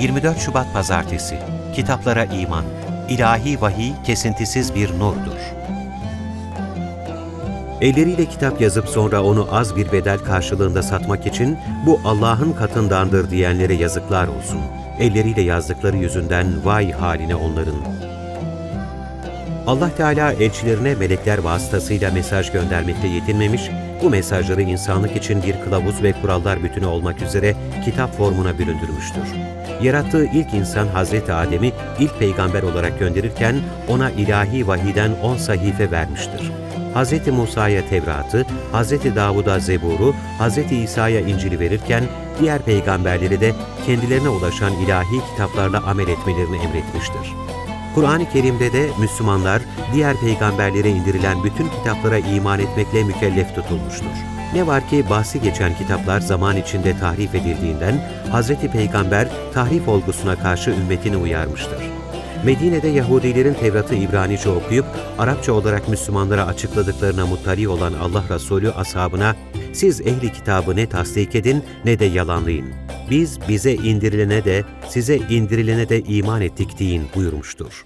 24 Şubat Pazartesi Kitaplara iman İlahi vahiy kesintisiz bir nurdur. Elleriyle kitap yazıp sonra onu az bir bedel karşılığında satmak için bu Allah'ın katındandır diyenlere yazıklar olsun. Elleriyle yazdıkları yüzünden vay haline onların. Allah Teala elçilerine melekler vasıtasıyla mesaj göndermekle yetinmemiş, bu mesajları insanlık için bir kılavuz ve kurallar bütünü olmak üzere kitap formuna büründürmüştür. Yarattığı ilk insan Hazreti Adem'i ilk peygamber olarak gönderirken ona ilahi vahiden on sahife vermiştir. Hz. Musa'ya Tevrat'ı, Hz. Davud'a Zebur'u, Hz. İsa'ya İncil'i verirken diğer peygamberleri de kendilerine ulaşan ilahi kitaplarla amel etmelerini emretmiştir. Kur'an-ı Kerim'de de Müslümanlar diğer peygamberlere indirilen bütün kitaplara iman etmekle mükellef tutulmuştur. Ne var ki bahsi geçen kitaplar zaman içinde tahrif edildiğinden Hz. Peygamber tahrif olgusuna karşı ümmetini uyarmıştır. Medine'de Yahudilerin Tevrat'ı İbranice okuyup Arapça olarak Müslümanlara açıkladıklarına muttali olan Allah Resulü ashabına siz ehli kitabı ne tasdik edin ne de yalanlayın. Biz bize indirilene de size indirilene de iman ettik deyin buyurmuştur.